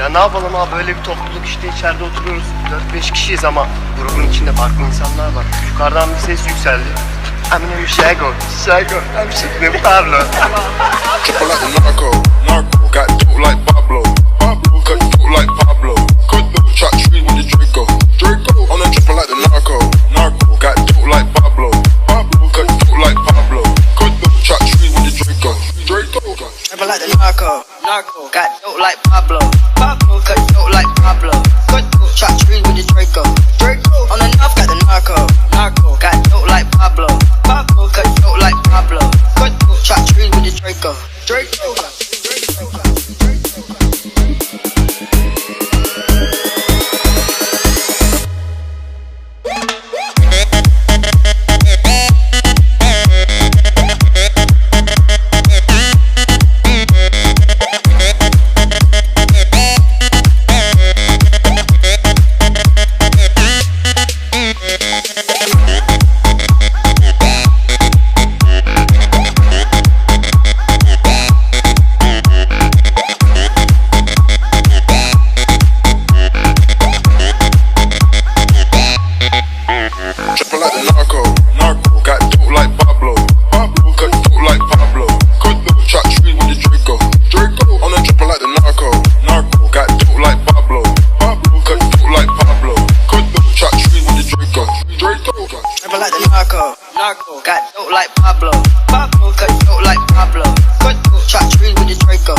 Ya ne yapalım abi böyle bir topluluk işte içeride oturuyoruz 4-5 kişiyiz ama grubun içinde farklı insanlar var. Yukarıdan bir ses yükseldi. Eminem Şego, Şego, Emşikli Pablo. Triple like the narco, narco. Got dope like Pablo, Pablo. Cut dope like Pablo, cut dope. Shot tree with the Draco, Draco. On a triple like the narco, narco. Got dope like Pablo, Pablo. Cut dope like Pablo, cut dope. Shot tree with the Draco, Draco. Trapping like the narco, narco. Got dope like Pablo, Pablo. got dope like Pablo, Triple like the narco, narco. Got dope like Pablo, Pablo. Cut dope like Pablo, cut dope. Shot tree with the Draco, Draco. On a triple like the narco, narco. Got dope like Pablo, Pablo. Cut dope like Pablo, cut dope. Shot tree with the Draco, Draco. Trapping the narco, narco. Got dope like Pablo, Pablo. Like Pablo, cut with the Draco,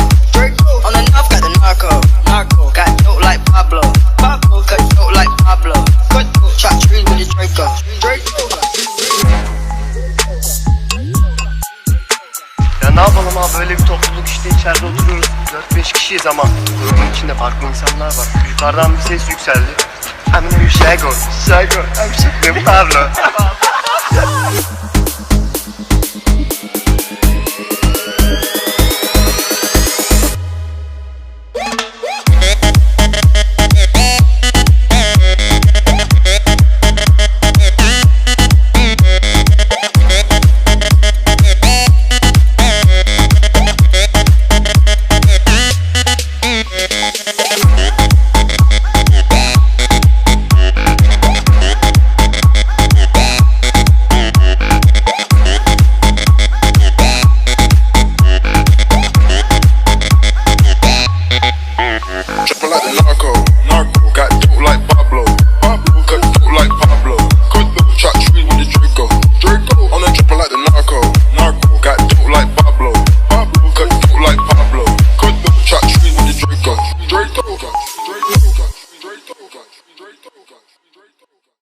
yapalım abi böyle bir topluluk işte içeride oturuyoruz 4-5 kişiyiz ama grubun içinde farklı insanlar var. Yukarıdan bir ses yükseldi. Eminem Şego, Şego, Emşikli Pablo. 던져